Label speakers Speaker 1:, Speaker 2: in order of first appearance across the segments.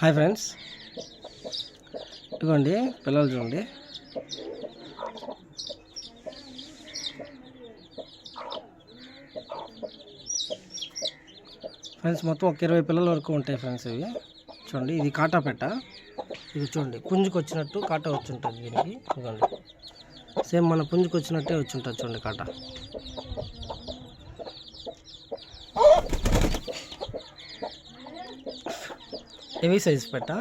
Speaker 1: Hi friends. ఇదిగోండి పిల్లలు చూడండి. ఫ్రెండ్స్ మొత్తం ఒక ఇరవై పిల్లల వరకు ఉంటాయి ఫ్రెండ్స్ ఇవి. చూడండి ఇది కాటా పెట్ట ఇది చూడండి పుంజుకు వచ్చినట్టు కాటా వచ్చి ఉంటుంది దీనికి. ఇదిగోండి. సేమ్ మన పుంజుకు వచ్చినట్టే వచ్చి ఉంటుంది చూడండి కాటా. హెవీ సైజ్ పెట్ట?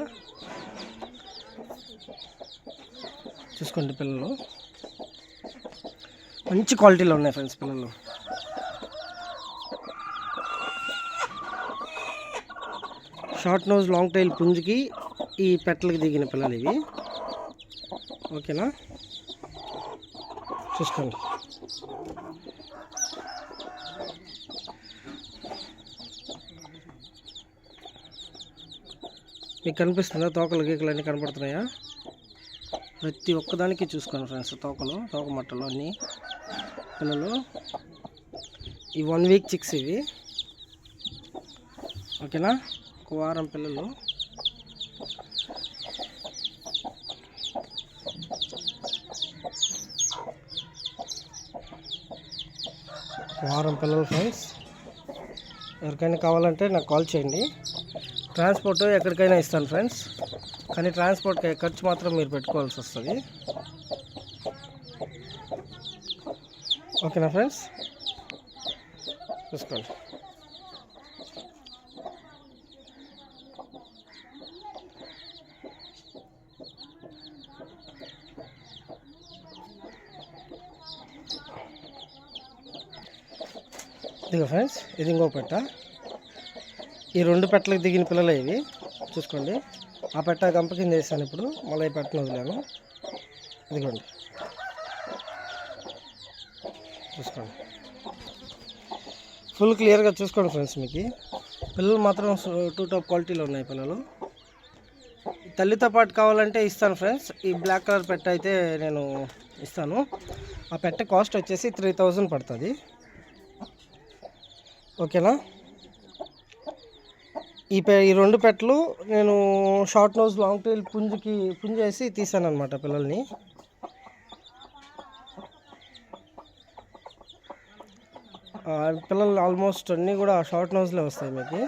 Speaker 1: చూసుకోండి పిల్లలు. మంచి క్వాలిటీలో ఉన్నాయి ఫ్రెండ్స్ పిల్లలు. షార్ట్ నోజ్ లాంగ్ టైల్ పుంజుకి ఈ పెట్టలకి దిగిన పిల్లలు ఇవి. ఓకేనా? చూసుకోండి. మీకు కనిపిస్తుందా? తోకలు గీకలు అన్నీ కనపడుతున్నాయా? ప్రతి ఒక్కదానికి చూసుకోండి ఫ్రెండ్స్ తోకలు తోక మట్టలు అన్నీ. పిల్లలు ఈ వన్ వీక్ చిక్స్ ఇవి. ఓకేనా? ఒక వారం పిల్లలు. వారం పిల్లలు ఫ్రెండ్స్. ఎవరికైనా కావాలంటే నాకు కాల్ చేయండి. ట్రాన్స్పోర్ట్ ఎక్కడికైనా ఇస్తాను ఫ్రెండ్స్. కానీ ట్రాన్స్పోర్ట్ ఖర్చు మాత్రం మీరు పెట్టుకోవాల్సి వస్తుంది. ఓకేనా ఫ్రెండ్స్? చూసుకోండి. ఇదిగో ఫ్రెండ్స్ ఇది ఇంకో పెట్ట. ఈ రెండు పెట్టలకు దిగిన పిల్లలు ఇవి. చూసుకోండి. ఆ పెట్ట గంప కింద వేసాను ఇప్పుడు. మళ్ళీ ఈ పెట్టను వదిలాను. ఇదిగోండి. చూసుకోండి. ఫుల్ క్లియర్గా చూసుకోండి ఫ్రెండ్స్ మీకు. పిల్లలు మాత్రం టూ టాప్ క్వాలిటీలో ఉన్నాయి పిల్లలు. తల్లితో పాటు కావాలంటే ఇస్తాను ఫ్రెండ్స్ ఈ బ్లాక్ కలర్ పెట్ట అయితే నేను ఇస్తాను. ఆ పెట్ట కాస్ట్ వచ్చేసి త్రీ థౌజండ్ పడుతుంది. ఓకేనా? ఈ పె ఈ రెండు పెట్టలు నేను షార్ట్ నోజ్ లాంగ్ టైల్ పుంజుకి పుంజు వేసి తీసాను అనమాట పిల్లల్ని పిల్లలు ఆల్మోస్ట్ అన్నీ కూడా షార్ట్ నోజ్లే వస్తాయి మీకు.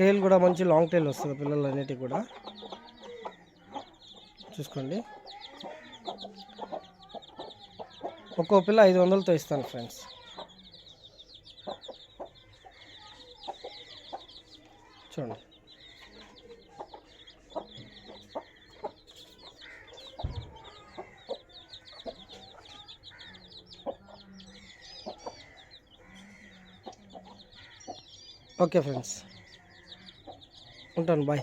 Speaker 1: టైల్ కూడా మంచి లాంగ్ టైల్ వస్తుంది పిల్లలు అన్నిటికి కూడా. చూసుకోండి. ఒక్కో పిల్ల ఐదు వందలతో ఇస్తాను ఫ్రెండ్స్. చూడండి. Okay friends. ఉంటాను బాయ్.